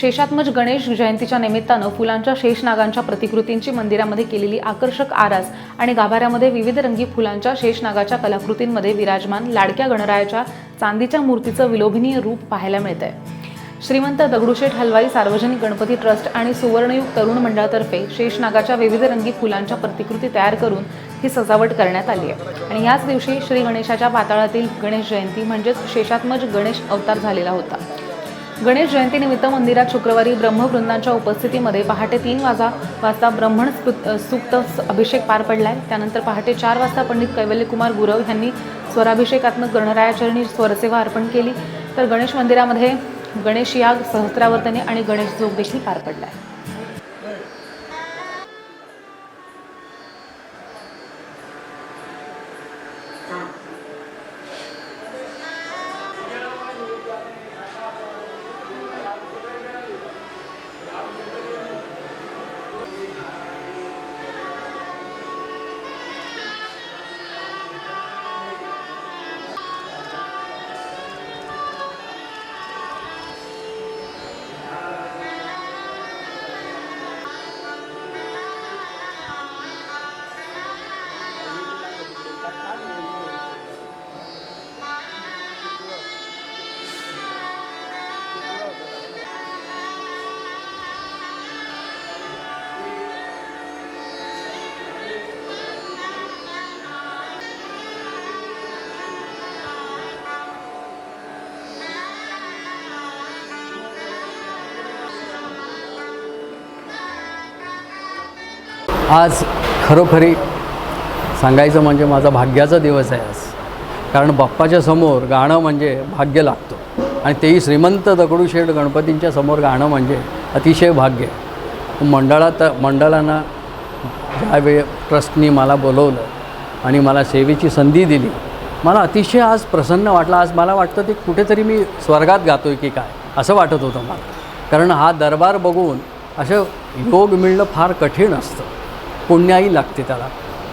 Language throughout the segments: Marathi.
शेषात्मज गणेश जयंतीच्या निमित्तानं फुलांच्या शेषनागांच्या प्रतिकृतींची मंदिरामध्ये केलेली आकर्षक आरास आणि गाभाऱ्यामध्ये विविध रंगी फुलांच्या शेषनागाच्या कलाकृतींमध्ये विराजमान लाडक्या गणरायाच्या चांदीच्या मूर्तीचं विलोभनीय रूप पाहायला मिळतंय. श्रीमंत दगडूशेठ हलवाई सार्वजनिक गणपती ट्रस्ट आणि सुवर्णयुग तरुण मंडळातर्फे शेषनागाच्या विविध रंगी फुलांच्या प्रतिकृती तयार करून ही सजावट करण्यात आली आहे. आणि याच दिवशी श्री गणेशाच्या पाताळातील गणेश जयंती म्हणजेच शेषात्मज गणेश अवतार झालेला होता. गणेश जयंतीनिमित्त मंदिरात शुक्रवारी ब्रह्मवृंदांच्या उपस्थितीमध्ये पहाटे तीन वाजा वाजता ब्रह्मण स्तु- अभिषेक पार पडलाय. त्यानंतर पहाटे चार वाजता पंडित कैवल्यकुमार गुरव यांनी स्वराभिषेकात्मक गणरायाचरणी स्वरसेवा अर्पण केली. तर गणेश मंदिरामध्ये गणेश याग सहस्रावर्तने आणि गणेश जोग देखील पार आहे आज खरोखरी सांगायचं म्हणजे माझा भाग्याचा दिवस आहे आज. कारण बाप्पाच्या समोर गाणं म्हणजे भाग्य लागतो. आणि तेही श्रीमंत दगडूशेठ गणपतींच्या समोर गाणं म्हणजे अतिशय भाग्य. मंडळात मंडळांना ज्यावेळी ट्रस्टनी मला बोलवलं आणि मला सेवेची संधी दिली मला अतिशय आज प्रसन्न वाटला. आज मला वाटतं ते कुठेतरी मी स्वर्गात गातो आहे की काय असं वाटत होतं मला. कारण हा दरबार बघून असं योग मिळणं फार कठीण असतं. पुण्याई लागते त्याला.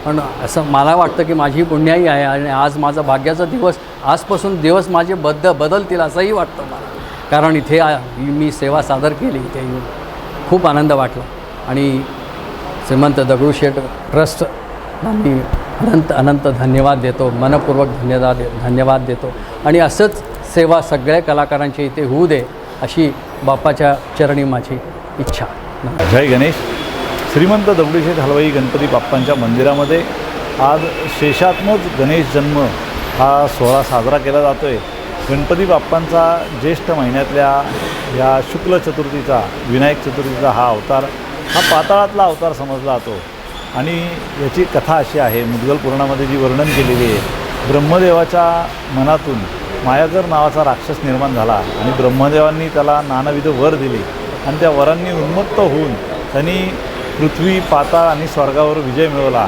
पण असं मला वाटतं की माझी पुण्याई आहे आणि आज माझा भाग्याचा दिवस आजपासून दिवस माझे बद्द बदलतील असंही वाटतं मला. कारण इथे मी सेवा सादर केली इथे येऊन खूप आनंद वाटला. आणि श्रीमंत दगडूशेठ ट्रस्ट मी अनंत अनंत धन्यवाद देतो मनपूर्वक धन्यवाद धन्यवाद देतो. आणि असंच सेवा सगळ्या कलाकारांची इथे होऊ दे अशी बाप्पाच्या चरणी माझी इच्छा. जय गणेश. श्रीमंत दगडूशेठ हलवाई गणपती बाप्पांच्या मंदिरामध्ये आज शेषात्मक गणेश जन्म हा सोहळा साजरा केला जातो आहे गणपती बाप्पांचा ज्येष्ठ महिन्यातल्या या शुक्ल चतुर्थीचा विनायक चतुर्थीचा हा अवतार हा पाताळातला अवतार समजला जातो. आणि याची कथा अशी आहे मुद्गल पुराणामध्ये जी वर्णन केलेली आहे ब्रह्मदेवाच्या मनातून मायाकर नावाचा राक्षस निर्माण झाला आणि ब्रह्मदेवांनी त्याला नानाविध वर दिले आणि त्या वरांनी उन्मत्त होऊन त्यांनी पृथ्वी पाताळ आणि स्वर्गावर विजय मिळवला.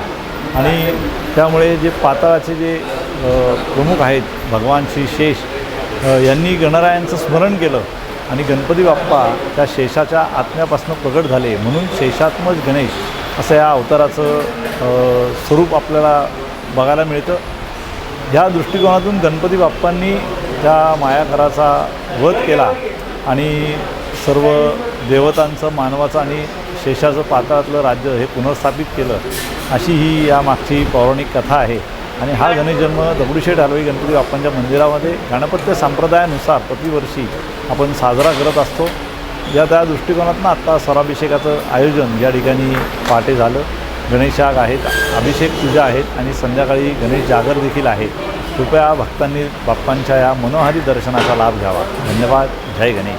आणि त्यामुळे जे पाताळाचे जे प्रमुख आहेत भगवान श्री शेष यांनी गणरायांचं स्मरण केलं. आणि गणपती बाप्पा त्या शेषाच्या आत्म्यापासून प्रगट झाले. म्हणून शेषात्मज गणेश असं या अवताराचं स्वरूप आपल्याला बघायला मिळतं. ह्या दृष्टिकोनातून गणपती बाप्पांनी त्या मायाकराचा वध केला. आणि सर्व देवतांचं मानवाचं आणि शेषाचं पाताळातलं राज्य हे पुनर्स्थापित केलं अशी ही या मागची पौराणिक कथा आहे. आणि हा गणेशजन्म दगडूशेठ हलवाई गणपती बाप्पांच्या मंदिरामध्ये गणपत्य संप्रदायानुसार प्रतिवर्षी आपण साजरा करत असतो. या त्या दृष्टिकोनातनं आत्ता सराभिषेकाचं आयोजन या ठिकाणी पहाटे झालं. गणेशाग आहेत अभिषेक पूजा आहेत आणि संध्याकाळी गणेश जागर देखील आहे कृपया भक्तांनी बाप्पांच्या या मनोहारी दर्शनाचा लाभ घ्यावा. धन्यवाद. जय गणेश.